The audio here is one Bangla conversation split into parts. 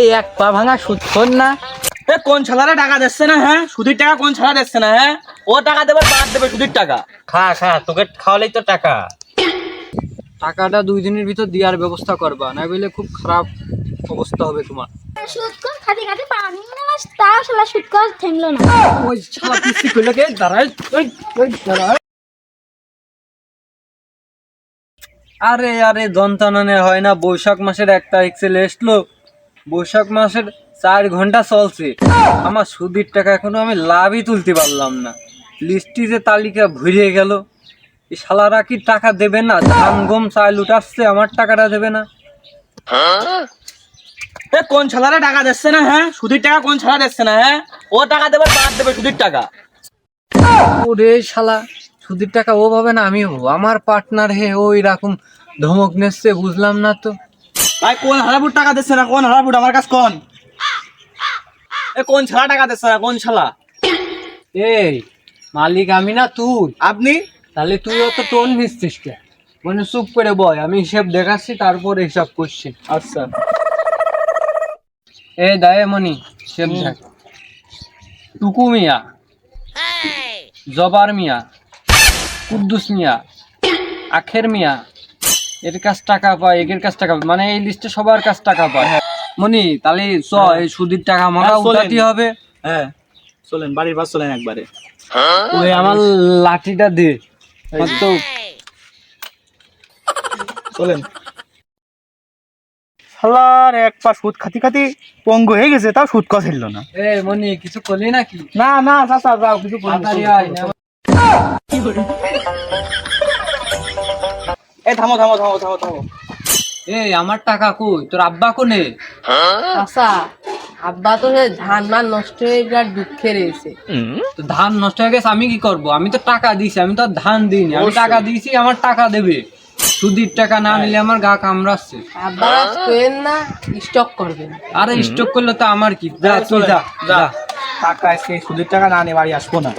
এই এক পা ভাঙা সুদ খোর না। এ কোন ছালারে টাকা দিচ্ছে না হ্যাঁ? সুদির টাকা কোন ছালা দিচ্ছে না হ্যাঁ? ও টাকা দেবে বাদ দেবে সুদির টাকা। খা খা তোকে খাওয়ালেই তো টাকা। টাকাটা দুই দিনের ভিতর দেওয়ার ব্যবস্থা করবা না বলে খুব খারাপ অবস্থা হবে তোমার। ওই শালা পিসি কে? ওই ওই আরে আরে দন্তাননে হয় না বৈশাখ মাসের এক তারিখ চলে আসলো বৈশাখ মাসের চার ঘণ্টা চলছে। আমার সুদির টাকা এখনও আমি লাভই তুলতে পারলাম না। লিস্টি যে তালিকা ভরে গেল এই শালারা কি টাকা দেবে না? ধান গম চাল উঠাচ্ছে আমার টাকাটা দেবে না। এ কোন ছালারে টাকা দিচ্ছে না হ্যাঁ? সুদির টাকা কোন ছালা দিচ্ছে না হ্যাঁ? ও টাকা দেবে বাদ দেবে সুদির টাকা। ওরে শালা সুদির টাকা ও পাবে না আমি আমার পার্টনার হে ওই রকম ধমক নেচ্ছে বুঝলাম না তো। ভাই কোন হারাপুর টাকা দিচ্ছে না? কোন হারাপুর আমার কাছে কোন? এ কোন ছালা টাকা দিচ্ছে না? কোন ছালা এই মালিক আমি না তুই। আপনি? তাহলে তুই অত টোন নিচ্ছিস কে? মানে চুপ করে বয় আমি হিসাব দেখাচ্ছি তারপর হিসাব করছি। আচ্ছা। এ দায়ে মনি হিসাব দেখ। টুকু মিয়া। জবার মিয়া। কুদ্দুস মিয়া। আখের মিয়া। এর কাছ টাকা পায় এর কাছ টাকা পায়। মানে এই লিস্টে সবার কাছ টাকা পায়। মনি তাহলে চ এই সুদির টাকা আমাকে হ্যাঁ, উঠাতে হবে। হ্যাঁ চলেন বাড়ির পাশ চলেন একবারে। ওই আমার লাঠিটা দে। তো চলেন। শালার এক পা সুদ খাতি খাতি পঙ্গু হয়ে গেছে তাও সুদ কথা ছিল না। এ মনি কিছু করলি নাকি? না না চাচা যাও কিছু বলিনি। এ থামো থামো থামো থামো থামো। এই আমার টাকা কই? তোর আব্বা কোনে? আচ্ছা আব্বা তো সে ধান মান নষ্ট হয়ে গিয়ে দুঃখে রয়েছে। তো ধান নষ্ট হয়ে গেছে আমি কি করব? আমি তো টাকা দিয়েছি আমি তো আর ধান দিইনি। আমি টাকা দিয়েছি আমার টাকা দেবে। সুদির টাকা না নিলে আমার গা কামড়াচ্ছে। আব্বা কেন না স্টক করবেন। আরে স্টক করলে তো আমার কি? যা তুই যা যা। টাকা আজকে সুদের টাকা না নিয়ে বাড়ি আসব না।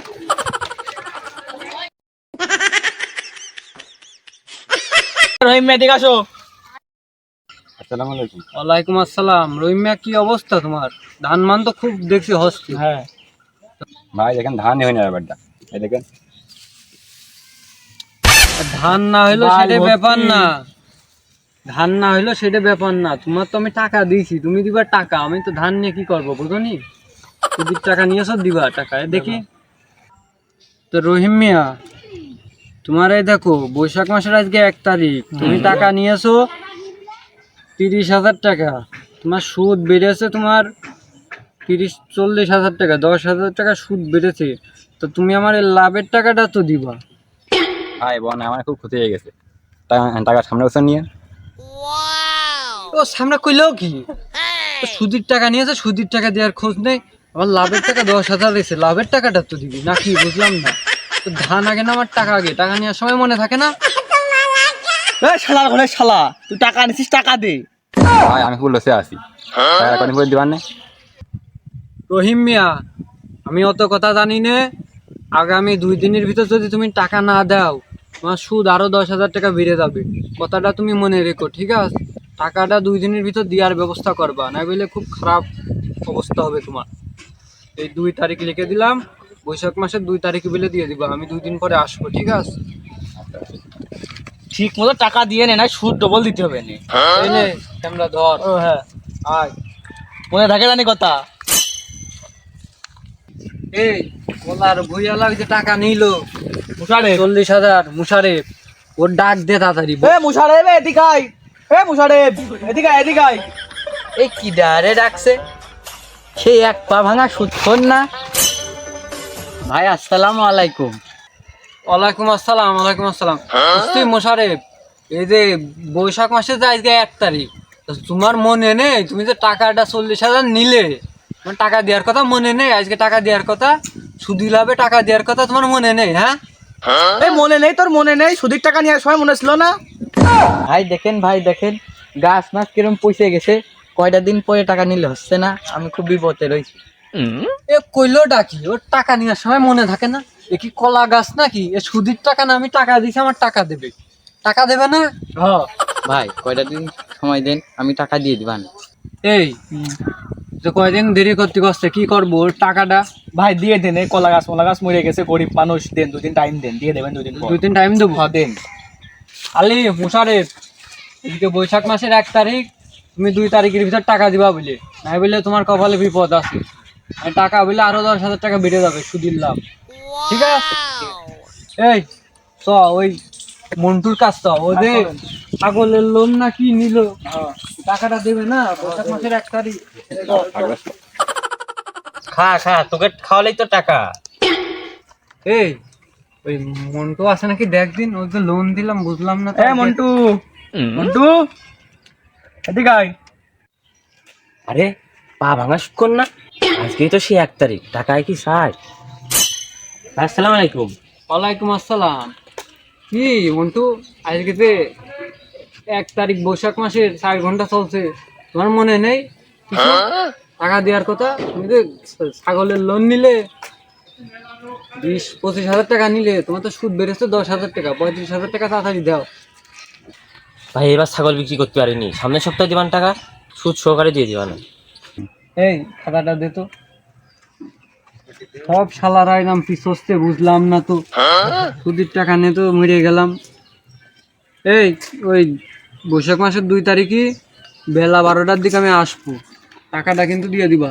রহিম মেদিক আসো। আসসালামু আলাইকুম। ওয়ালাইকুম আসসালাম। রহিমিয়া কি অবস্থা তোমার? ধান মান তো খুব দেখছি হস্তি। হ্যাঁ। ভাই দেখেন ধান হয় না ব্যাপারটা। এই দেখেন। ধান না হইল সেটা ব্যাপার না। ধান না হইল সেটা ব্যাপার না। তোমার তো আমি টাকা দিয়েছি তুমি দিবা টাকা। আমি তো ধান নিয়ে কি করব বুঝনি? সুদির টাকা নিয়েছো দিবা টাকা। দেখি। তো রহিম মিয়া তোমার এই দেখো বৈশাখ মাসের আজকে এক তারিখ। তুমি টাকা নিয়েছো তিরিশ হাজার টাকা। তোমার সুদ বেড়েছে তোমার তিরিশ চল্লিশ হাজার টাকা দশ হাজার টাকা সুদ বেড়েছে। তো তুমি আমার এই লাভের টাকাটা তো দিবা। ভাই বোন আমার খুব ক্ষতি হয়ে গেছে। টাকা- টাকা সামনে বছর নিয়ে। ও সামনে কইলেও কি? সুদির টাকা নিয়েছে সুদির টাকা দেওয়ার খোঁজ নেই। আমার লাভের টাকা দশ হাজার এসে লাভের টাকাটা তো দিবি। নাকি বুঝলাম না। ধান আগে না আমার টাকা আগে। টাকা নেওয়ার সময় মনে থাকে না? এ শালার ঘরে শালা তুই টাকা নিছিস টাকা দে। ভাই আমি খুব লসে আছি। টাকা কদিন করে দিবার না রহিম মিয়া আমি অত কথা জানি নে। আগামী দুই দিনের ভিতর যদি তুমি টাকা না দাও তোমার সুদ আরও দশ হাজার টাকা বেড়ে যাবে। কথাটা তুমি মনে রেখো ঠিক আছে? টাকাটা দুই দিনের ভিতর দেওয়ার ব্যবস্থা করবা না বলে খুব খারাপ অবস্থা হবে তোমার। এই দুই তারিখ লিখে দিলাম বৈশাখ মাসের দুই তারিখ বলে দিয়ে দিবা আমি দুই দিন পরে আসব ঠিক আছে? ঠিক মতো টাকা দিয়ে নে না সুদ ডবল দিতে হবে নে। এই নে ক্যামেরা ধর। ও হ্যাঁ। আয়। মনে থাকে জানি কথা? এই বলার ভুইয়ালা ওই যে টাকা নিলো। মুশারে চল্লিশ হাজার মুশারেফ। ওর ডাক দে তাড়াতাড়ি। এ মুশারে এদিকে আয়। এ মুশারে এদিকে আয়, এদিকে আয়। এই কি ডারে ডাকছে? সেই এক পা ভাঙা সুদ না। ভাই আসসালামু আলাইকুম। ওয়ালাইকুম আসসালাম ওয়ালাইকুম আসসালাম। তুই মোশারেফ এই যে বৈশাখ মাসে যে আজকে এক তারিখ তোমার মনে নেই? তুমি যে টাকাটা চল্লিশ হাজার নিলে তোমার টাকা দেওয়ার কথা মনে নেই? আজকে টাকা দেওয়ার কথা সুদি লাভে টাকা দেওয়ার কথা তোমার মনে নেই হ্যাঁ? এই মনে নেই তোর মনে নেই? সুদির টাকা নেওয়ার সময় মনে ছিল না? ভাই দেখেন ভাই দেখেন গাছ মাছ কিরম পয়সে গেছে। কয়টা দিন পরে টাকা নিলে হচ্ছে না? আমি খুব বিপদে রয়েছি। এ কইলো ডাকি ওর টাকা নেওয়ার সময় মনে থাকে না। এ কি কলা গাছ নাকি? এ সুদির টাকা না? আমি টাকা দিছি আমার টাকা দেবে। টাকা দেবে না? হ ভাই কয়টা দিন সময় দেন আমি টাকা দিয়ে দিবান এই তো কয়দিন দেরি করতে করতে কি করব? টাকাটা ভাই দিয়ে দেন এই কলা গাছ কলা গাছ মরে গেছে গরিব মানুষ দেন দুদিন টাইম দেন দিয়ে দেবেন দুদিন তিন টাইম দেবো? হ্যাঁ, দেন। আলি মুশারেফ এদিকে বৈশাখ মাসের এক তারিখ তুমি দুই তারিখের ভিতর টাকা দিবা বলে। নাই বলে তোমার কপালে বিপদ আছে। আর টাকা বলে আরও দশ হাজার টাকা বেড়ে যাবে সুদির লাভ। ঠিক আছে? এই চ ওই মন্টুর কাজ তো ওদের ছাগলের লোন না কি নিল। টাকাটা দেবে না বৈশাখ মাসের এক তারিখ। খা খা তোকে খাওয়ালেই তো টাকা। এই ওই মন্টু আছে নাকি দেখ দিন ওই তো লোন দিলাম বুঝলাম না এ মন্টু। মন্টু। এদিকে আয়। আরে পা ভাঙা শুকর না? আজকেই তো সেই এক তারিখ। টাকায় কি সার আসসালামু আলাইকুম। ওয়ালাইকুম আসসালাম। কি মন্টু আজকে যে এক তারিখ বৈশাখ মাসের চার ঘণ্টা চলছে তোমার মনে নেই? টাকা দেওয়ার কথা? তুমি যে ছাগলের লোন নিলে বিশ পঁচিশ হাজার টাকা নিলে তোমার তো সুদ বেড়েছে দশ হাজার টাকা পঁয়ত্রিশ হাজার টাকা তাড়াতাড়ি দাও। ভাই এবার ছাগল বিক্রি করতে পারিনি। সামনের সপ্তাহে দিবান টাকা সুদ সহকারে দিয়ে দিবান। এই, খাতাটা দে তো। সব শালারা এরকম পিছতে বুঝলাম না তো। সুদির টাকা নিয়ে তো মরে গেলাম। এই, ওই বৈশাখ মাসের দুই তারিখই বেলা বারোটার দিকে আমি আসব। টাকাটা কিন্তু দিয়ে দিবা।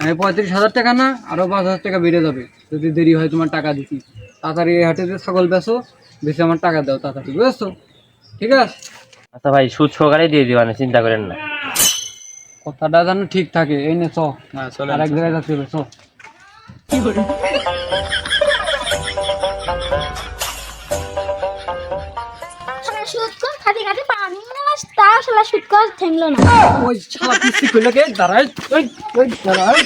আমি পঁয়ত্রিশ হাজার টাকা না আরও পাঁচ হাজার টাকা বেড়ে যাবে। যদি দেরি হয় তোমার টাকা দিচ্ছি তাড়াতাড়ি হাটে যে ছাগল বেচো, বেশি আমার টাকা দাও তাড়াতাড়ি, বুঝেছ? ঠিক আছে? আচ্ছা ভাই, সুদ সহকারে দিয়ে দিবা, না চিন্তা করেন না। কথাটা যেন ঠিক থাকে। এই নে চ। হ্যাঁ চলে জায়গায় যাচ্ছে চ। শালা কর শালা সুদ না। ওই শালা পিসি দাঁড়াই ওই ওই দাঁড়াই